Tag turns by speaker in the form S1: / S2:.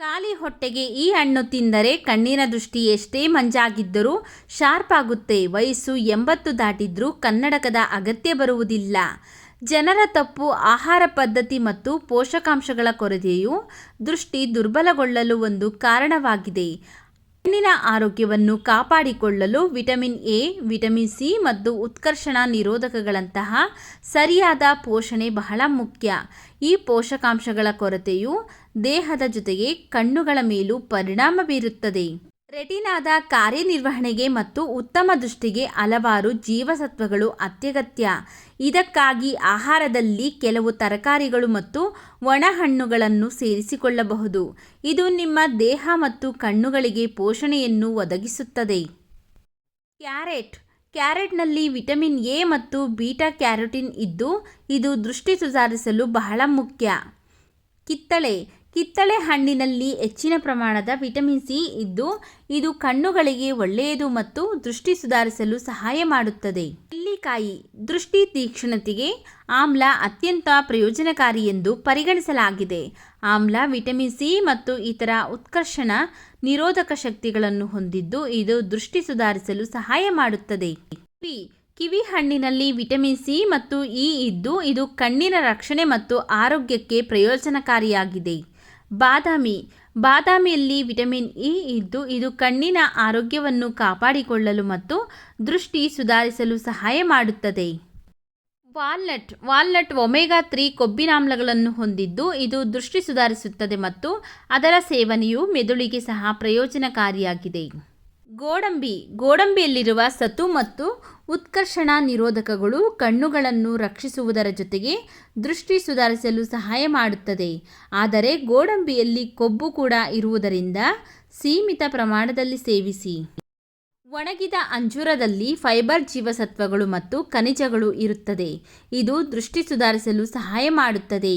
S1: ಖಾಲಿ ಹೊಟ್ಟೆಗೆ ಈ ಹಣ್ಣು ತಿಂದರೆ ಕಣ್ಣಿನ ದೃಷ್ಟಿ ಎಷ್ಟೇ ಮಂಜಾಗಿದ್ದರೂ ಶಾರ್ಪ್ ಆಗುತ್ತೆ. ವಯಸ್ಸು ಎಂಬತ್ತು ದಾಟಿದ್ರೂ ಕನ್ನಡಕದ ಅಗತ್ಯ ಬರುವುದಿಲ್ಲ. ಜನರ ತಪ್ಪು ಆಹಾರ ಪದ್ಧತಿ ಮತ್ತು ಪೋಷಕಾಂಶಗಳ ಕೊರತೆಯು ದೃಷ್ಟಿ ದುರ್ಬಲಗೊಳ್ಳಲು ಒಂದು ಕಾರಣವಾಗಿದೆ. ಕಣ್ಣಿನ ಆರೋಗ್ಯವನ್ನು ಕಾಪಾಡಿಕೊಳ್ಳಲು ವಿಟಮಿನ್ ಎ, ವಿಟಮಿನ್ ಸಿ ಮತ್ತು ಉತ್ಕರ್ಷಣ ನಿರೋಧಕಗಳಂತಹ ಸರಿಯಾದ ಪೋಷಣೆ ಬಹಳ ಮುಖ್ಯ. ಈ ಪೋಷಕಾಂಶಗಳ ಕೊರತೆಯು ದೇಹದ ಜೊತೆಗೆ ಕಣ್ಣುಗಳ ಮೇಲೂ ಪರಿಣಾಮ ಬೀರುತ್ತದೆ. ರೆಟಿನಾದ ಕಾರ್ಯನಿರ್ವಹಣೆಗೆ ಮತ್ತು ಉತ್ತಮ ದೃಷ್ಟಿಗೆ ಹಲವಾರು ಜೀವಸತ್ವಗಳು ಅತ್ಯಗತ್ಯ. ಇದಕ್ಕಾಗಿ ಆಹಾರದಲ್ಲಿ ಕೆಲವು ತರಕಾರಿಗಳು ಮತ್ತು ಒಣಹಣ್ಣುಗಳನ್ನು ಸೇರಿಸಿಕೊಳ್ಳಬಹುದು. ಇದು ನಿಮ್ಮ ದೇಹ ಮತ್ತು ಕಣ್ಣುಗಳಿಗೆ ಪೋಷಣೆಯನ್ನು ಒದಗಿಸುತ್ತದೆ. ಕ್ಯಾರೆಟ್. ಕ್ಯಾರೆಟ್ನಲ್ಲಿ ವಿಟಮಿನ್ ಎ ಮತ್ತು ಬೀಟಾ ಕ್ಯಾರೋಟಿನ್ ಇದ್ದು, ಇದು ದೃಷ್ಟಿ ಸುಧಾರಿಸಲು ಬಹಳ ಮುಖ್ಯ. ಕಿತ್ತಳೆ. ಕಿತ್ತಳೆ ಹಣ್ಣಿನಲ್ಲಿ ಹೆಚ್ಚಿನ ಪ್ರಮಾಣದ ವಿಟಮಿನ್ ಸಿ ಇದ್ದು, ಇದು ಕಣ್ಣುಗಳಿಗೆ ಒಳ್ಳೆಯದು ಮತ್ತು ದೃಷ್ಟಿ ಸುಧಾರಿಸಲು ಸಹಾಯ ಮಾಡುತ್ತದೆ. ನೆಲ್ಲಿಕಾಯಿ ದೃಷ್ಟಿ ತೀಕ್ಷ್ಣತೆಗೆ ಆಮ್ಲ ಅತ್ಯಂತ ಪ್ರಯೋಜನಕಾರಿ ಎಂದು ಪರಿಗಣಿಸಲಾಗಿದೆ. ಆಮ್ಲ, ವಿಟಮಿನ್ ಸಿ ಮತ್ತು ಇತರ ಉತ್ಕರ್ಷಣ ನಿರೋಧಕ ಶಕ್ತಿಗಳನ್ನು ಹೊಂದಿದ್ದು, ಇದು ದೃಷ್ಟಿ ಸುಧಾರಿಸಲು ಸಹಾಯ ಮಾಡುತ್ತದೆ. ಕಿವಿ ಕಿವಿ ಹಣ್ಣಿನಲ್ಲಿ ವಿಟಮಿನ್ ಸಿ ಮತ್ತು ಇ ಇದ್ದು, ಇದು ಕಣ್ಣಿನ ರಕ್ಷಣೆ ಮತ್ತು ಆರೋಗ್ಯಕ್ಕೆ ಪ್ರಯೋಜನಕಾರಿಯಾಗಿದೆ. ಬಾದಾಮಿ. ಬಾದಾಮಿಯಲ್ಲಿ ವಿಟಮಿನ್ ಇ ಇದ್ದು ಇದು ಕಣ್ಣಿನ ಆರೋಗ್ಯವನ್ನು ಕಾಪಾಡಿಕೊಳ್ಳಲು ಮತ್ತು ದೃಷ್ಟಿ ಸುಧಾರಿಸಲು ಸಹಾಯ ಮಾಡುತ್ತದೆ. ವಾಲ್ನಟ್. ವಾಲ್ನಟ್ ಒಮೆಗಾ ತ್ರೀ ಕೊಬ್ಬಿನಾಮ್ಲಗಳನ್ನು ಹೊಂದಿದ್ದು ಇದು ದೃಷ್ಟಿ ಸುಧಾರಿಸುತ್ತದೆ ಮತ್ತು ಅದರ ಸೇವನೆಯು ಮೆದುಳಿಗೆ ಸಹ ಪ್ರಯೋಜನಕಾರಿಯಾಗಿದೆ. ಗೋಡಂಬಿ. ಗೋಡಂಬಿಯಲ್ಲಿರುವ ಸತು ಮತ್ತು ಉತ್ಕರ್ಷಣ ನಿರೋಧಕಗಳು ಕಣ್ಣುಗಳನ್ನು ರಕ್ಷಿಸುವುದರ ಜೊತೆಗೆ ದೃಷ್ಟಿ ಸುಧಾರಿಸಲು ಸಹಾಯ ಮಾಡುತ್ತದೆ. ಆದರೆ ಗೋಡಂಬಿಯಲ್ಲಿ ಕೊಬ್ಬು ಕೂಡ ಇರುವುದರಿಂದ ಸೀಮಿತ ಪ್ರಮಾಣದಲ್ಲಿ ಸೇವಿಸಿ. ಒಣಗಿದ ಅಂಜೂರದಲ್ಲಿ ಫೈಬರ್ ಜೀವಸತ್ವಗಳು ಮತ್ತು ಖನಿಜಗಳು ಇರುತ್ತದೆ. ಇದು ದೃಷ್ಟಿ ಸುಧಾರಿಸಲು ಸಹಾಯ ಮಾಡುತ್ತದೆ.